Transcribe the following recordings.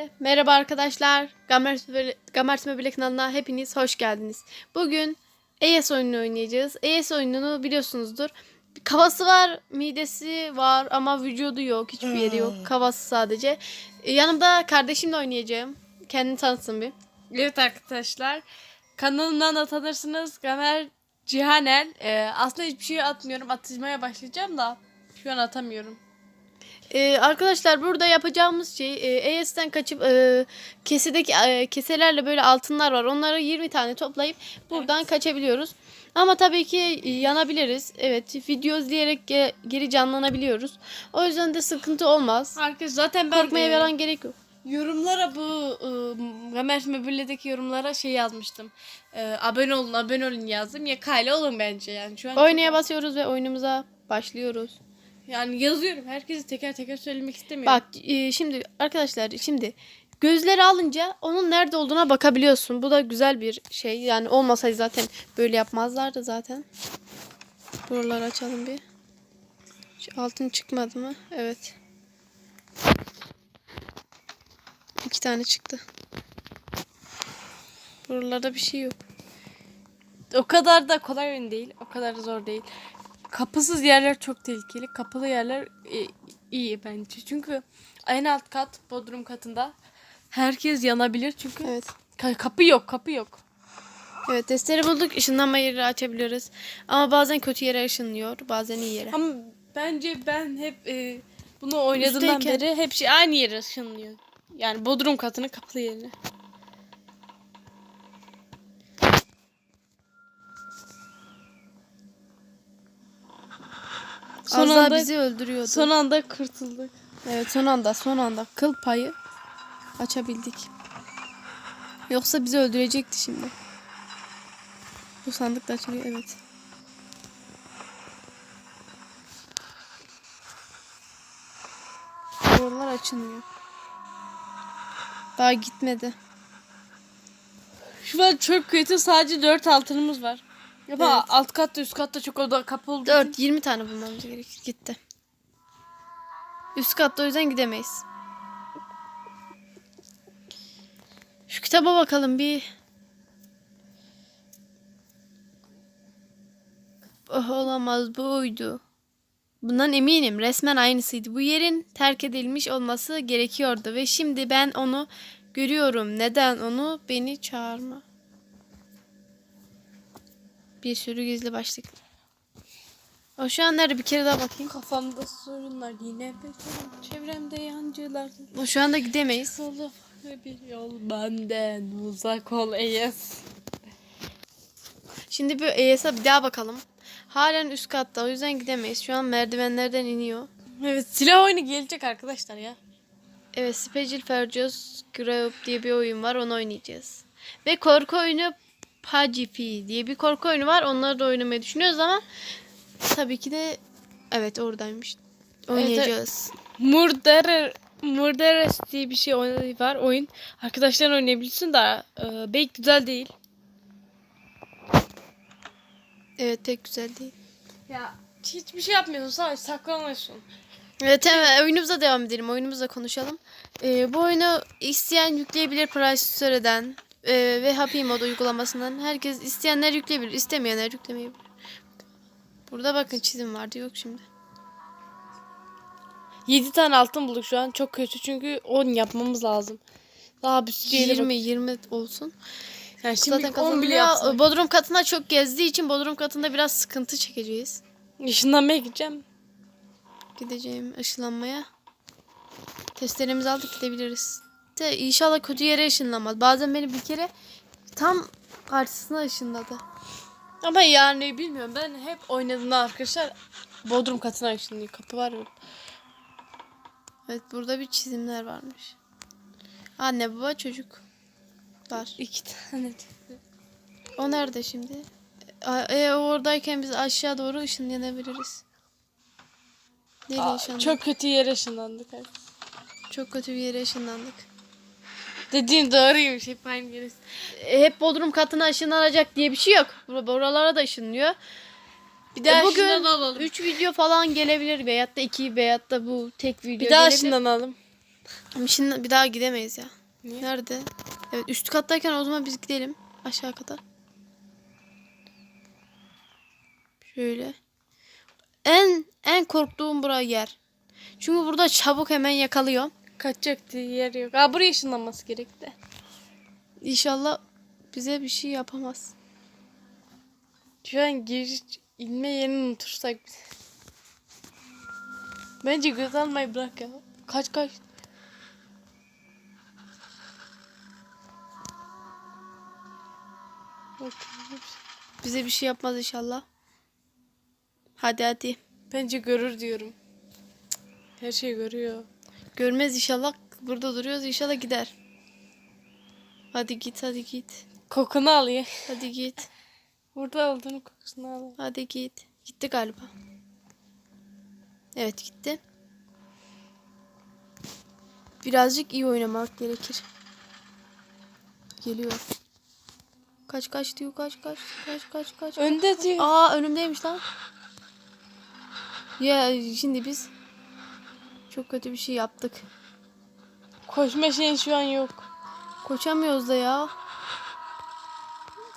Herkese merhaba arkadaşlar. Gamers Möbile kanalına hepiniz hoş geldiniz. Bugün ES oyununu oynayacağız. ES oyununu biliyorsunuzdur. Kafası var, midesi var ama vücudu yok. Hiçbir yeri yok. Kafası sadece. Ee, Yanımda kardeşimle oynayacağım. Kendini tanıtsın bir. Evet arkadaşlar. Kanalımdan da tanırsınız. Gamer Cihanel. Ee, aslında hiçbir şey atmıyorum. Atmaya başlayacağım da şu an atamıyorum. Ee, arkadaşlar burada yapacağımız şey e, ES'ten kaçıp e, kesedeki e, keselerle böyle altınlar var. Onları 20 tane toplayıp buradan kaçabiliyoruz. Ama tabii ki yanabiliriz. Evet video izleyerek ge- geri canlanabiliyoruz. O yüzden de sıkıntı olmaz. Arkadaşlar zaten ben Korkmaya e, falan gerek yok. yorumlara bu e, Gamer Möbüle'deki yorumlara şey yazmıştım. E, abone olun abone olun yazdım. Ya kayla olun bence yani. Şu an Oynaya basıyoruz ve oyunumuza başlıyoruz. Yani yazıyorum. Herkese teker teker söylemek istemiyorum. Bak e, şimdi arkadaşlar şimdi gözleri alınca onun nerede olduğuna bakabiliyorsun. Bu da güzel bir şey. Yani olmasaydı zaten böyle yapmazlardı zaten. Buraları açalım bir. Şu altın çıkmadı mı? Evet. İki tane çıktı. Buralarda bir şey yok. O kadar da kolay oyun değil. O kadar da zor değil. Kapısız yerler çok tehlikeli. Kapalı yerler e, iyi bence. Çünkü en alt kat bodrum katında herkes yanabilir çünkü Evet. ka- kapı yok, kapı yok. Evet testleri bulduk. Işınlanma yeri açabiliyoruz. Ama bazen kötü yere ışınlıyor. Bazen iyi yere. Ama bence ben hep e, bunu oynadığımdan Üstteyken- beri hep şey aynı yere ışınlıyor. Yani bodrum katının kapalı yerine. Son Az anda, bizi öldürüyordu. son anda kurtulduk. Evet son anda son anda kıl payı açabildik. Yoksa bizi öldürecekti şimdi. Bu sandık da açılıyor evet. Oralar açılmıyor. Daha gitmedi. Şu an çok kötü sadece 4 altınımız var. Ama Evet. alt katta üst katta çok oda kapı olduğu 4 için- 20 tane bulmamız gerekir. Gitti. Üst katta o yüzden gidemeyiz. Şu kitaba bakalım bir. Oh, olamaz bu oydu. Bundan eminim resmen aynısıydı. Bu yerin terk edilmiş olması gerekiyordu ve şimdi ben onu görüyorum. Neden onu beni çağırma? Bir sürü gizli başlık. O şu an nerede bir kere daha bakayım. Kafamda sorunlar yine çevremde yancılar. O şu anda gidemeyiz. Solu bir yol benden uzak ol Eyes. Şimdi bir ES'a bir daha bakalım. Halen üst katta o yüzden gidemeyiz. Şu an merdivenlerden iniyor. Evet silah oyunu gelecek arkadaşlar ya. Evet Special Forces Group diye bir oyun var onu oynayacağız. Ve korku oyunu Pacifi diye bir korku oyunu var. Onları da oynamayı düşünüyoruz ama tabii ki de evet oradaymış. Oynayacağız. Murder Murderes diye bir şey var oyun. Arkadaşlar oynayabilirsin de e, belki güzel değil. Evet pek güzel değil. Ya hiçbir şey yapmıyorsun sadece saklanıyorsun. Evet hemen oyunumuza devam edelim. Oyunumuzla konuşalım. Ee, bu oyunu isteyen yükleyebilir Play Store'dan ee, ve Happy Mod uygulamasından. Herkes isteyenler yükleyebilir, istemeyenler yüklemeyebilir. Burada bakın çizim vardı yok şimdi. 7 tane altın bulduk şu an. Çok kötü çünkü 10 yapmamız lazım. Daha bir sürü yere 20 20 olsun. Yani şimdi Zaten 10 bile yapsın. Bodrum katına çok gezdiği için Bodrum katında biraz sıkıntı çekeceğiz. Işınlanmaya gideceğim. Gideceğim ışınlanmaya. Testlerimizi aldık gidebiliriz. De inşallah kötü yere ışınlanmaz. Bazen beni bir kere tam karşısına ışınladı. Ama yani bilmiyorum ben hep oynadığımda arkadaşlar Bodrum katına ışınlıyor. Kapı var mı? Evet burada bir çizimler varmış. Anne baba çocuk. Var. İki tane. O nerede şimdi? E, oradayken biz aşağı doğru ışınlanabiliriz. Nereye Aa, ışınlandık? çok kötü yere ışınlandık. hep. çok kötü bir yere ışınlandık. Dediğin doğruymuş hep aynı yere. E, hep Bodrum katına ışınlanacak diye bir şey yok. Bur- Buralara da ışınlıyor. Bir E, daha bugün ışınlanalım. 3 video falan gelebilir veyahut da 2 veyahut da bu tek video Bir daha gelebilir. ışınlanalım. Ama Şimdi bir daha gidemeyiz ya. Niye? Nerede? Evet üst kattayken o zaman biz gidelim aşağı kata. Şöyle. En en korktuğum bura yer. Çünkü burada çabuk hemen yakalıyor. Kaçacak diye yer yok. Aa buraya ışınlanması gerekti. İnşallah bize bir şey yapamaz. Şu an giriş inme yerini unutursak biz. Bence göz almayı bırak ya. Kaç kaç. Bize bir şey yapmaz inşallah. Hadi hadi. Bence görür diyorum. Her şeyi görüyor. Görmez inşallah. Burada duruyoruz inşallah gider. Hadi git hadi git. Kokunu alıyor. Hadi git. Burada olduğunu kokusunu alıyor. Hadi git. Gitti galiba. Evet gitti. Birazcık iyi oynamak gerekir. Geliyor. Kaç kaç diyor kaç kaç kaç kaç kaç. Önde diyor. Aa önümdeymiş lan. Ya şimdi biz çok kötü bir şey yaptık. Koşma şeyin şu an yok. Koşamıyoruz da ya.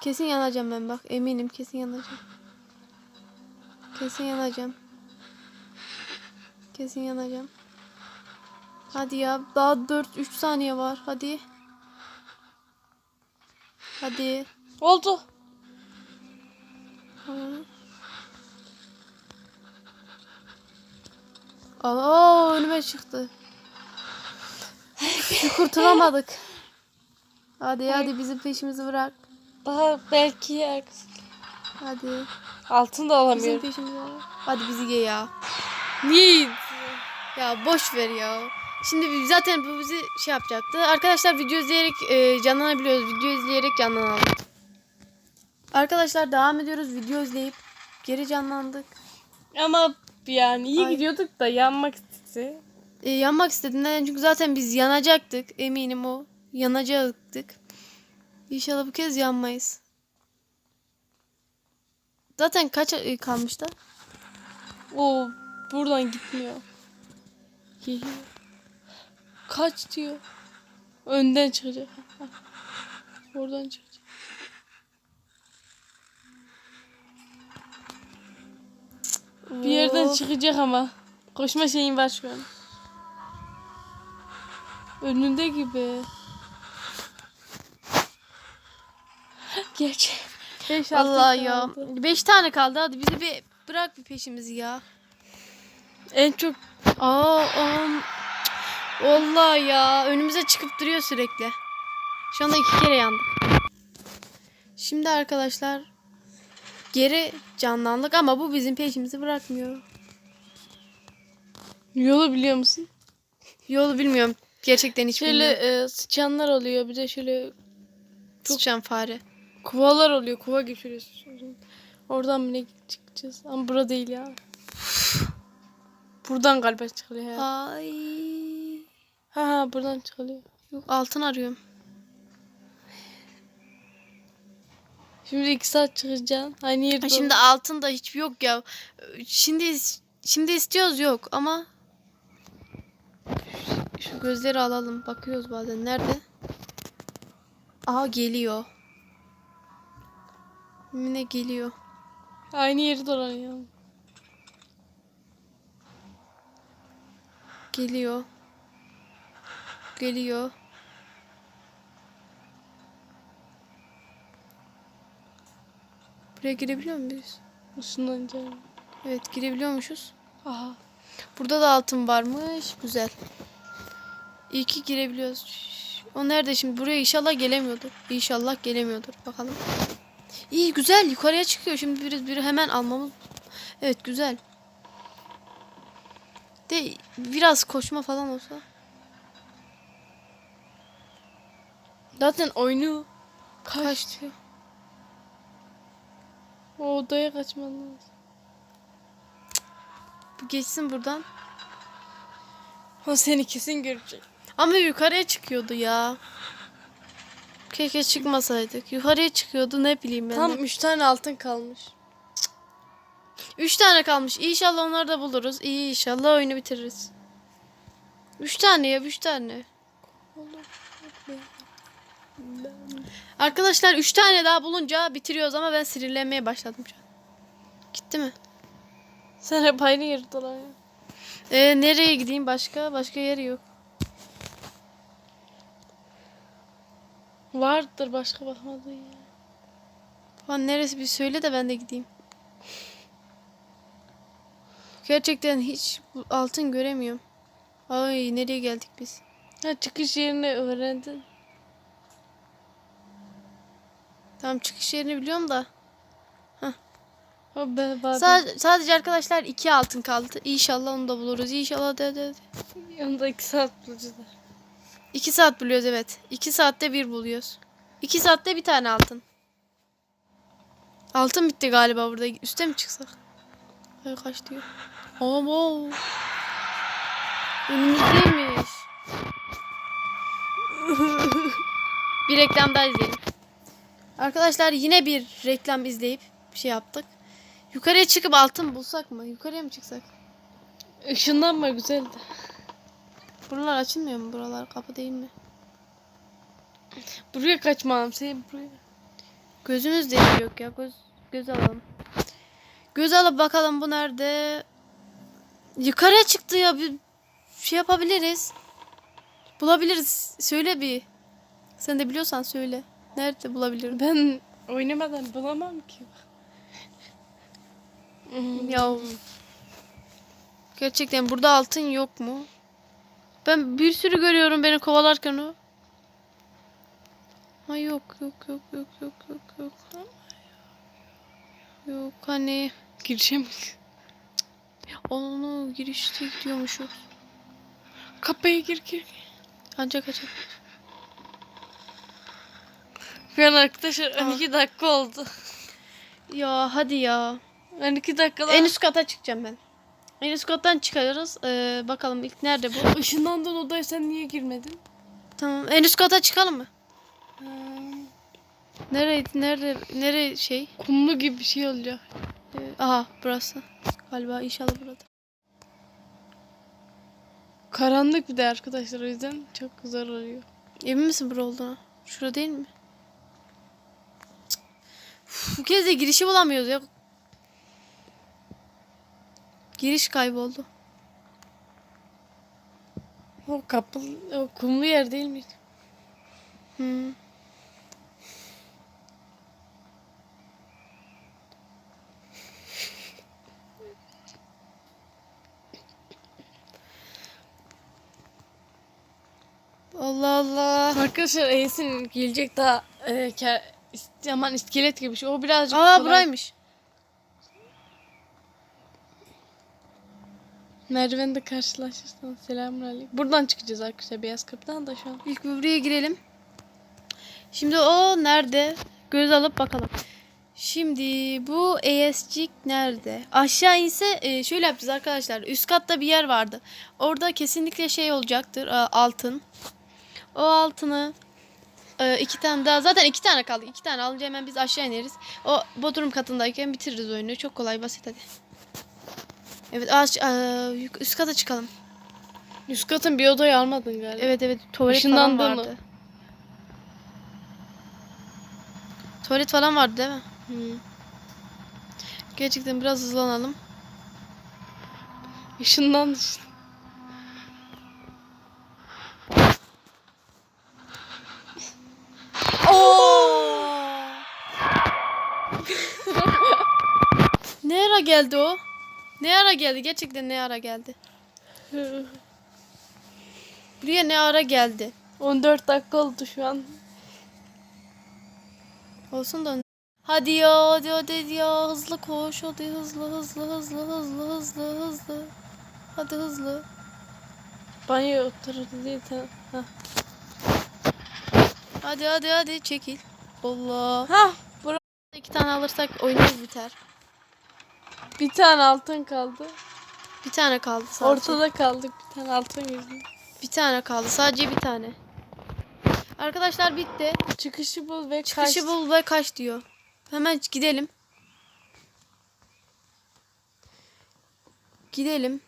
Kesin yanacağım ben bak. Eminim kesin yanacağım. Kesin yanacağım. Kesin yanacağım. Hadi ya. Daha 4-3 saniye var. Hadi. Hadi. Oldu. Hı. Aa önüme çıktı. Kurtulamadık. Hadi hadi bizim peşimizi bırak. Daha belki arkası. Hadi. Altın da Bizim alamıyorum. peşimizi bırak. Hadi bizi ye ya. Niye? Ya boş ver ya. Şimdi biz- zaten bu bizi şey yapacaktı. Arkadaşlar video izleyerek e, canlanabiliyoruz. Video izleyerek canlanalım. Arkadaşlar devam ediyoruz. Video izleyip geri canlandık. Ama yani iyi Ay. gidiyorduk da yanmak istedi. E, yanmak istedim. Neden? Çünkü zaten biz yanacaktık. Eminim o. Yanacaktık. İnşallah bu kez yanmayız. Zaten kaç e, kalmıştı? O buradan gitmiyor. Geliyor. Kaç diyor. Önden çıkacak. Oradan çıkacak. Bir yerden çıkacak ama. Koşma şeyin var şu an. Önünde gibi. Geç. Beş, Allah ya. Beş tane kaldı. Hadi bizi bir bırak bir peşimizi ya. En çok Aa, am. Allah ya. Önümüze çıkıp duruyor sürekli. Şu anda iki kere yandık. Şimdi arkadaşlar geri canlandık ama bu bizim peşimizi bırakmıyor. yolu biliyor musun? Yolu bilmiyorum. Gerçekten hiç Şöyle bilmiyorum. e, sıçanlar oluyor. Bir de şöyle Sıçan fare. kuvalar oluyor. Kuva geçiriyorsun. Oradan bile çıkacağız. Ama bura değil ya. Buradan galiba çıkılıyor. Ha Ay. ha, ha buradan çıkılıyor. Yok altın arıyorum. Şimdi iki saat çıkacaksın. Aynı yerde. Ha, şimdi altın da hiç yok ya. Şimdi şimdi istiyoruz yok ama şu gözleri alalım. Bakıyoruz bazen. Nerede? Aa geliyor. Yine geliyor. Aynı yeri dolanıyor. Geliyor. Geliyor. Buraya girebiliyor muyuz? Işınlanacağım. Evet girebiliyormuşuz. Aha. Burada da altın varmış. Güzel. İyi ki girebiliyoruz. O nerede şimdi? Buraya inşallah gelemiyordur. İnşallah gelemiyordur. Bakalım. İyi güzel. Yukarıya çıkıyor. Şimdi biri, biri hemen almamız. Evet güzel. De biraz koşma falan olsa. Zaten oyunu Kaç kaç. O odaya kaçman lazım. Bu geçsin buradan. O seni kesin görecek. Ama yukarıya çıkıyordu ya. Keşke çıkmasaydık. Yukarıya çıkıyordu ne bileyim ben Tam de. üç tane altın kalmış. Üç tane kalmış. İnşallah onları da buluruz. İyi inşallah oyunu bitiririz. Üç tane ya üç tane. Arkadaşlar üç tane daha bulunca bitiriyoruz ama ben sinirlenmeye başladım şu an. Gitti mi? Sen hep aynı yeri dolanıyorsun. Ee, nereye gideyim başka? Başka yer yok. Vardır başka bakmadığın yer. Lan neresi bir söyle de ben de gideyim. Gerçekten hiç altın göremiyorum. Ay nereye geldik biz? Ha çıkış yerini öğrendin. Tamam çıkış yerini biliyorum da. Ha ben bazen Sa- sadece arkadaşlar iki altın kaldı. İnşallah onu da buluruz. İnşallah de, de, de. yanında iki saat bulacağız. İki saat buluyoruz evet. İki saatte bir buluyoruz. İki saatte bir tane altın. Altın bitti galiba burada. Üste mi çıksak? Ay kaç diyor. Ama Önümüzdeymiş. bir reklam daha izleyelim. Arkadaşlar yine bir reklam izleyip bir şey yaptık. Yukarıya çıkıp altın bulsak mı? Yukarıya mı çıksak? Işınlanma güzeldi. Buralar açılmıyor mu? Buralar kapı değil mi? Buraya kaçmam sen buraya. Gözümüz de yok ya. Göz, göz alalım. Göz alıp bakalım bu nerede? Yukarıya çıktı ya. Bir şey yapabiliriz. Bulabiliriz. Söyle bir. Sen de biliyorsan söyle. Nerede bulabilirim? Ben oynamadan bulamam ki. Ya gerçekten burada altın yok mu? Ben bir sürü görüyorum beni kovalarken o. Ha yok yok yok yok yok yok yok. Yok hani Girişem. onu girişte gidiyormuşuz. Kapıya gir gir. Ancak açık. An arkadaşlar 12 dakika oldu. Ya hadi ya. 12 dakikada En üst kata çıkacağım ben. En üst kattan çıkarız. Ee, bakalım ilk nerede bu? ışınlandığın odaya sen niye girmedin? Tamam. En üst kata çıkalım mı? Ha, Nereydi? Nerede? Nere şey? kumlu gibi bir şey olacak. Ee, aha burası. Galiba inşallah burada. Karanlık bir de arkadaşlar o yüzden çok zor oluyor. Emin misin bura olduğuna? Şurada değil mi? Bu kez de girişi bulamıyoruz ya. Giriş kayboldu. O kapı, o kumlu yer değil mi? Allah Allah. Arkadaşlar Esin gelecek daha e, aman iskelet gibi bir şey. O birazcık Aa kolay. buraymış. Merdivende karşılaşırsan selamünaleyküm. Buradan çıkacağız arkadaşlar beyaz kapıdan da şu an. İlk bir buraya girelim. Şimdi o nerede? Göz alıp bakalım. Şimdi bu ESC nerede? Aşağı inse e, şöyle yapacağız arkadaşlar. Üst katta bir yer vardı. Orada kesinlikle şey olacaktır. e, altın. O altını e, iki tane daha zaten iki tane kaldı. İki tane alınca hemen biz aşağı ineriz. O bodrum katındayken bitiririz oyunu. Çok kolay basit hadi. Evet aç, e, yuk- üst kata çıkalım. Üst katın bir odayı almadın galiba. Evet evet tuvalet falan mı? vardı. Tuvalet falan vardı değil mi? Hı. Gerçekten biraz hızlanalım. Işından işte. ne ara geldi o? Ne ara geldi? Gerçekten ne ara geldi? Buraya ne ara geldi? 14 dakika oldu şu an. Olsun da. Hadi ya, hadi hadi ya. Hızlı koş. Hadi hızlı hızlı hızlı hızlı hızlı hızlı. Hadi hızlı. Banyo oturdu değil. Ha. Hadi hadi hadi çekil. Allah. ha bura- İki tane alırsak oyunumuz biter. Bir tane altın kaldı. Bir tane kaldı sadece. Ortada kaldık bir tane altın yüzünden. Bir tane kaldı. Sadece bir tane. Arkadaşlar bitti. Çıkışı bul ve Çıkışı kaç. bul ve kaç diyor. Hemen gidelim. Gidelim.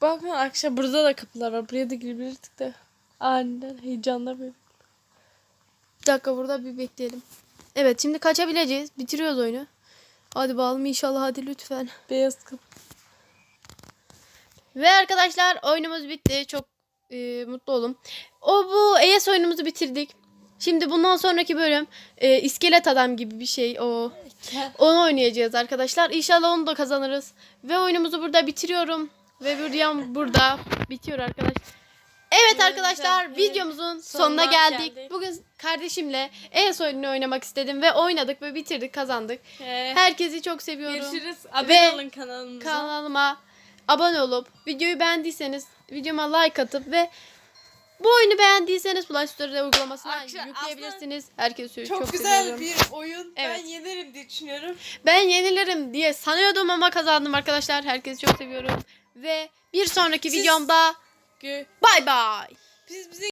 Bakın akşam burada da kapılar var. Buraya da girebilirdik de. Aniden heyecanla böyle. Bir dakika burada bir bekleyelim. Evet şimdi kaçabileceğiz. Bitiriyoruz oyunu. Hadi bakalım inşallah hadi lütfen. Beyaz kapı. Ve arkadaşlar oyunumuz bitti. Çok e, mutlu olun. O bu ES oyunumuzu bitirdik. Şimdi bundan sonraki bölüm e, iskelet adam gibi bir şey o. Onu oynayacağız arkadaşlar. İnşallah onu da kazanırız. Ve oyunumuzu burada bitiriyorum. Ve videom burada bitiyor arkadaşlar. Evet arkadaşlar videomuzun sonuna, Sonuna geldik. geldik. Bugün kardeşimle ES oyununu oynamak istedim ve oynadık ve bitirdik kazandık. Ee, Herkesi çok seviyorum. görüşürüz. Abone Ve olun kanalımıza. Kanalıma abone olup videoyu beğendiyseniz videoma like atıp ve bu oyunu beğendiyseniz Play Store'da uygulamasından Akşam- yükleyebilirsiniz. Herkese çok, çok, güzel seviyorum. bir oyun. Evet. Ben yenerim diye düşünüyorum. Ben yenilirim diye sanıyordum ama kazandım arkadaşlar. Herkesi çok seviyorum. Ve bir sonraki Siz- videomda Gö- bay bay. Biz bize